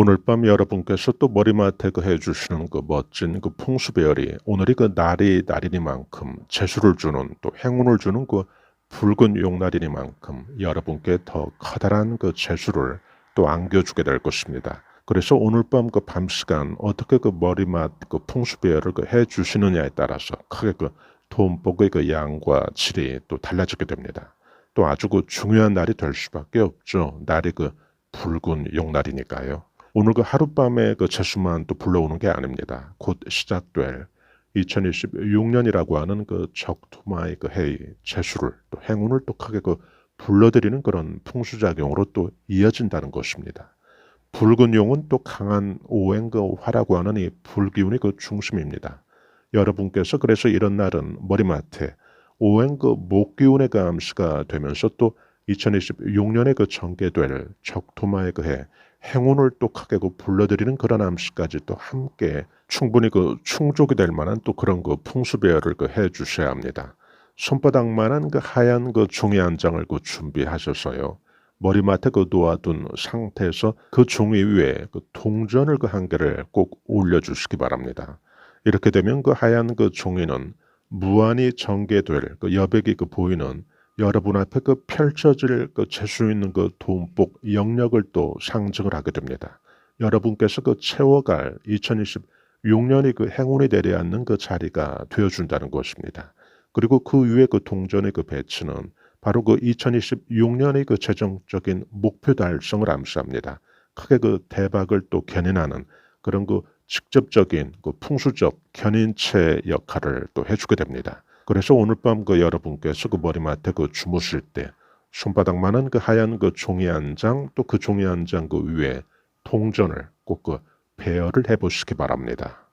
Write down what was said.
오늘 밤 여러분께서 또 머리맡에 그 해주시는 그 멋진 그 풍수배열이 오늘이 그 날이 날이니만큼 재수를 주는 또 행운을 주는 그 붉은 용날이니만큼 여러분께 더 커다란 그 재수를 또 안겨주게 될 것입니다. 그래서 오늘 밤 그 밤 시간 어떻게 그 머리맡 그 풍수배열을 그 해주시느냐에 따라서 크게 그 돈복의 그 양과 질이 또 달라지게 됩니다. 또 아주 그 중요한 날이 될 수밖에 없죠. 날이 그 붉은 용날이니까요. 오늘 그 하룻밤의 그 재수만 또 불러오는 게 아닙니다. 곧 시작될 2026년이라고 하는 그 적토마의 그 해의 재수를 또 행운을 또 크게 그 불러들이는 그런 풍수작용으로 또 이어진다는 것입니다. 붉은 용은 또 강한 오행 그 화라고 하는 이 불기운의 그 중심입니다. 여러분께서 그래서 이런 날은 머리맡에 오행 그 목기운의 그 암시가 되면서 또 2026년에 그 전개될 적토마의 그해 행운을 또 크게 그 불러들이는 그런 암시까지 또 함께 충분히 그 충족이 될 만한 또 그런 그 풍수배열을 그 해 주셔야 합니다. 손바닥만한 그 하얀 그 종이 한 장을 그 준비하셔서요. 머리맡에 그 놓아둔 상태에서 그 종이 위에 그 동전을 그 한 개를 꼭 올려주시기 바랍니다. 이렇게 되면 그 하얀 그 종이는 무한히 전개될 그 여백이 그 보이는 여러분 앞에 그 펼쳐질 그 재수 있는 그 돈복 영역을 또 상징을 하게 됩니다. 여러분께서 그 채워갈 2026년이 그 행운이 내려앉는 그 자리가 되어준다는 것입니다. 그리고 그 위에 그 동전의 그 배치는 바로 그 2026년의 그 최종적인 목표 달성을 암시합니다. 크게 그 대박을 또 견인하는 그런 그 직접적인 그 풍수적 견인체 역할을 또 해주게 됩니다. 그래서 오늘 밤 그 여러분께서 그 머리맡에 그 주무실 때 손바닥만한 그 하얀 그 종이 한 장 또 그 종이 한 장 그 위에 동전을 꼭 그 배열을 해보시기 바랍니다.